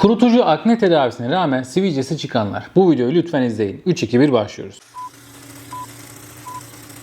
Kurutucu akne tedavisine rağmen sivilcesi çıkanlar. Bu videoyu lütfen izleyin. 3-2-1 başlıyoruz.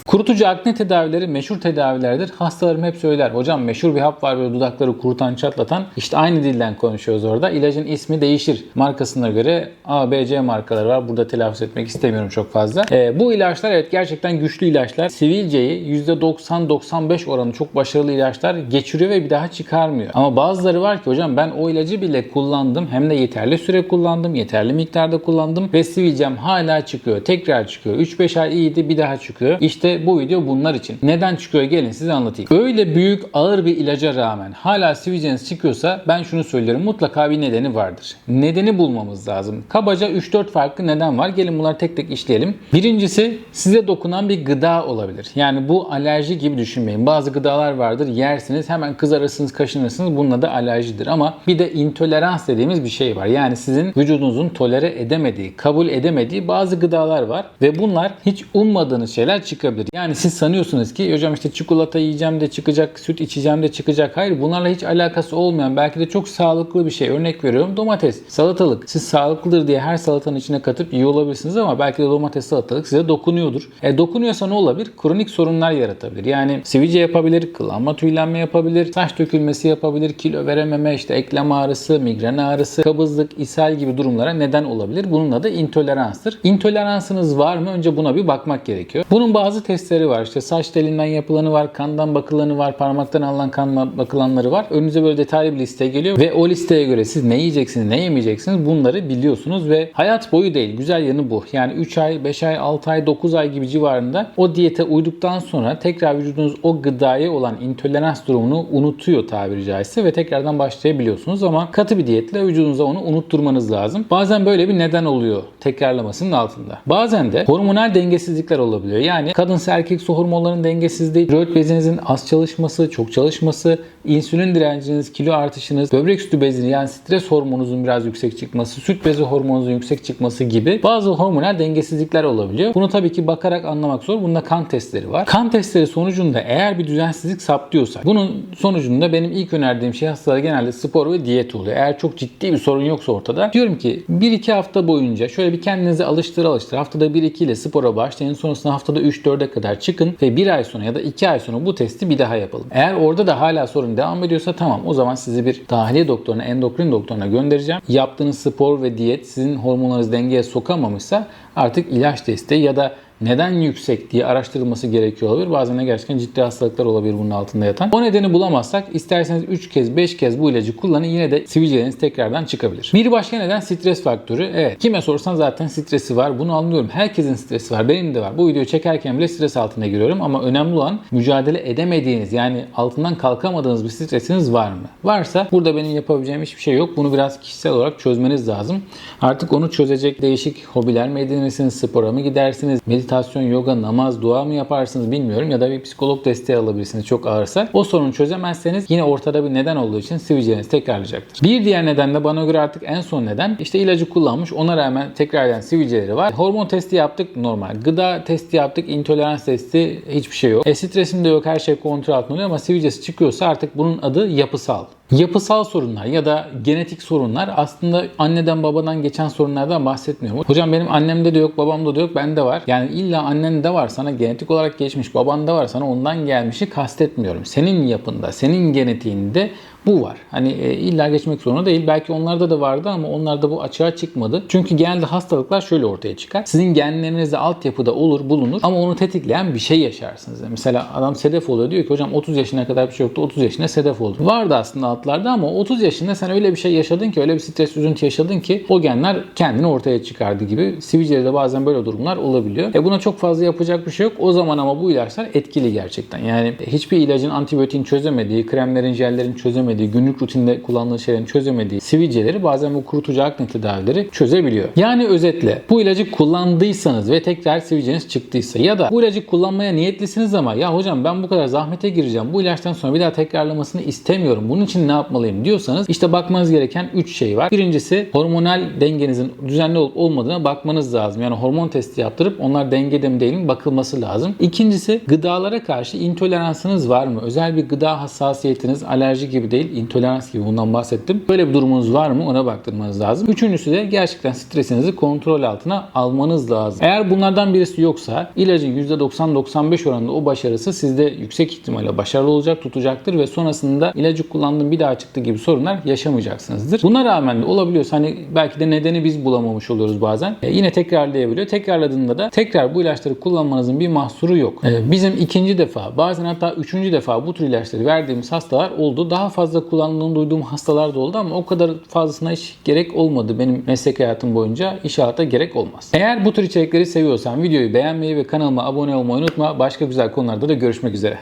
Kurutucu akne tedavileri meşhur tedavilerdir. Hastalarım hep söyler. Hocam meşhur bir hap var böyle dudakları kurutan, çatlatan. İşte aynı dilden konuşuyoruz orada. İlacın ismi değişir. Markasına göre A, B, C markaları var. Burada telaffuz etmek istemiyorum çok fazla. Ee, bu ilaçlar evet gerçekten güçlü ilaçlar. Sivilceyi %90-95 oranı çok başarılı ilaçlar geçiriyor ve bir daha çıkarmıyor. Ama bazıları var ki hocam ben o ilacı bile kullandım. Hem de yeterli süre kullandım. Yeterli miktarda kullandım. Ve sivilcem hala çıkıyor. Tekrar çıkıyor. 3-5 ay iyiydi bir daha çıkıyor. İşte bu video bunlar için. Neden çıkıyor gelin size anlatayım. Öyle büyük ağır bir ilaca rağmen hala sivilceniz çıkıyorsa ben şunu söylerim mutlaka bir nedeni vardır. Nedeni bulmamız lazım. Kabaca 3-4 farklı neden var. Gelin bunları tek tek işleyelim. Birincisi size dokunan bir gıda olabilir. Yani bu alerji gibi düşünmeyin. Bazı gıdalar vardır yersiniz hemen kızarırsınız kaşınırsınız bununla da alerjidir. Ama bir de intolerans dediğimiz bir şey var. Yani sizin vücudunuzun tolere edemediği, kabul edemediği bazı gıdalar var. Ve bunlar hiç ummadığınız şeyler çıkabilir. Yani siz sanıyorsunuz ki hocam işte çikolata yiyeceğim de çıkacak, süt içeceğim de çıkacak. Hayır bunlarla hiç alakası olmayan belki de çok sağlıklı bir şey. Örnek veriyorum domates, salatalık. Siz sağlıklıdır diye her salatanın içine katıp yiyor olabilirsiniz ama belki de domates, salatalık size dokunuyordur. E dokunuyorsa ne olabilir? Kronik sorunlar yaratabilir. Yani sivilce yapabilir, kılanma tüylenme yapabilir, saç dökülmesi yapabilir, kilo verememe, işte eklem ağrısı, migren ağrısı, kabızlık, ishal gibi durumlara neden olabilir. Bunun adı intoleranstır. İntoleransınız var mı? Önce buna bir bakmak gerekiyor. Bunun bazı testleri var. İşte saç telinden yapılanı var, kandan bakılanı var, parmaktan alınan kan bakılanları var. Önünüze böyle detaylı bir liste geliyor ve o listeye göre siz ne yiyeceksiniz, ne yemeyeceksiniz bunları biliyorsunuz ve hayat boyu değil. Güzel yanı bu. Yani 3 ay, 5 ay, 6 ay, 9 ay gibi civarında o diyete uyduktan sonra tekrar vücudunuz o gıdaya olan intolerans durumunu unutuyor tabiri caizse ve tekrardan başlayabiliyorsunuz ama katı bir diyetle vücudunuza onu unutturmanız lazım. Bazen böyle bir neden oluyor tekrarlamasının altında. Bazen de hormonal dengesizlikler olabiliyor. Yani kadınsa erkekse hormonların dengesizliği, tiroid bezinizin az çalışması, çok çalışması, insülin direnciniz, kilo artışınız, böbrek sütü bezini yani stres hormonunuzun biraz yüksek çıkması, süt bezi hormonunuzun yüksek çıkması gibi bazı hormonal dengesizlikler olabiliyor. Bunu tabii ki bakarak anlamak zor. Bunda kan testleri var. Kan testleri sonucunda eğer bir düzensizlik saptıyorsa bunun sonucunda benim ilk önerdiğim şey hastalara genelde spor ve diyet oluyor. Eğer çok ciddi bir sorun yoksa ortada diyorum ki 1-2 hafta boyunca şöyle bir kendinizi alıştır alıştır. Haftada 1-2 ile spora başlayın. Sonrasında haftada 3-4'e kadar çıkın ve 1 ay sonra ya da 2 ay sonra bu testi bir daha yapalım. Eğer orada da hala sorun devam ediyorsa tamam o zaman sizi bir dahiliye doktoruna, endokrin doktoruna göndereceğim. Yaptığınız spor ve diyet sizin hormonlarınızı dengeye sokamamışsa artık ilaç desteği ya da neden yüksek diye araştırılması gerekiyor olabilir. Bazen de gerçekten ciddi hastalıklar olabilir bunun altında yatan. O nedeni bulamazsak isterseniz 3 kez 5 kez bu ilacı kullanın yine de sivilceleriniz tekrardan çıkabilir. Bir başka neden stres faktörü. Evet kime sorsan zaten stresi var. Bunu anlıyorum. Herkesin stresi var. Benim de var. Bu videoyu çekerken bile stres altına giriyorum ama önemli olan mücadele edemediğiniz yani altından kalkamadığınız bir stresiniz var mı? Varsa burada benim yapabileceğim hiçbir şey yok. Bunu biraz kişisel olarak çözmeniz lazım. Artık onu çözecek değişik hobiler mi edinirsiniz, spora mı gidersiniz, meditasyon, yoga, namaz, dua mı yaparsınız bilmiyorum ya da bir psikolog desteği alabilirsiniz çok ağırsa. O sorunu çözemezseniz yine ortada bir neden olduğu için sivilceleriniz tekrarlayacaktır. Bir diğer neden de bana göre artık en son neden işte ilacı kullanmış ona rağmen tekrarlayan sivilceleri var. Hormon testi yaptık normal. Gıda testi yaptık. intolerans testi hiçbir şey yok. E stresim de yok her şey kontrol altında oluyor ama sivilcesi çıkıyorsa artık bunun adı yapısal. Yapısal sorunlar ya da genetik sorunlar aslında anneden babadan geçen sorunlardan bahsetmiyorum. Hocam benim annemde de yok, babamda da yok, bende var. Yani illa annen de var sana genetik olarak geçmiş, baban da var sana ondan gelmişi kastetmiyorum. Senin yapında, senin genetiğinde bu var. Hani e, illa geçmek zorunda değil. Belki onlarda da vardı ama onlarda bu açığa çıkmadı. Çünkü genelde hastalıklar şöyle ortaya çıkar. Sizin genlerinizde altyapıda olur, bulunur ama onu tetikleyen bir şey yaşarsınız. Mesela adam sedef oluyor diyor ki hocam 30 yaşına kadar bir şey yoktu. 30 yaşında sedef oldu. Vardı aslında altlarda ama 30 yaşında sen öyle bir şey yaşadın ki, öyle bir stres, üzüntü yaşadın ki o genler kendini ortaya çıkardı gibi. Sivilcelerde bazen böyle durumlar olabiliyor. E buna çok fazla yapacak bir şey yok. O zaman ama bu ilaçlar etkili gerçekten. Yani hiçbir ilacın antibiyotiğin çözemediği, kremlerin, jellerin çözemediği, günlük rutinde kullanılan şeylerin çözemediği sivilceleri bazen bu kurutucu akne tedavileri çözebiliyor. Yani özetle bu ilacı kullandıysanız ve tekrar sivilceniz çıktıysa ya da bu ilacı kullanmaya niyetlisiniz ama ya hocam ben bu kadar zahmete gireceğim. Bu ilaçtan sonra bir daha tekrarlamasını istemiyorum. Bunun için ne yapmalıyım diyorsanız işte bakmanız gereken 3 şey var. Birincisi hormonal dengenizin düzenli olup olmadığına bakmanız lazım. Yani hormon testi yaptırıp onlar dengede mi değil mi bakılması lazım. İkincisi gıdalara karşı intoleransınız var mı? Özel bir gıda hassasiyetiniz alerji gibi değil değil. intolerans gibi bundan bahsettim. Böyle bir durumunuz var mı ona baktırmanız lazım. Üçüncüsü de gerçekten stresinizi kontrol altına almanız lazım. Eğer bunlardan birisi yoksa ilacın %90-95 oranında o başarısı sizde yüksek ihtimalle başarılı olacak, tutacaktır ve sonrasında ilacı kullandım bir daha çıktı gibi sorunlar yaşamayacaksınızdır. Buna rağmen de olabiliyorsa hani belki de nedeni biz bulamamış oluyoruz bazen. E, yine tekrarlayabiliyor. Tekrarladığında da tekrar bu ilaçları kullanmanızın bir mahsuru yok. E, bizim ikinci defa bazen hatta üçüncü defa bu tür ilaçları verdiğimiz hastalar oldu. Daha fazla kullandığını duyduğum hastalar da oldu ama o kadar fazlasına hiç gerek olmadı benim meslek hayatım boyunca. İnşallah da gerek olmaz. Eğer bu tür içerikleri seviyorsan videoyu beğenmeyi ve kanalıma abone olmayı unutma. Başka güzel konularda da görüşmek üzere.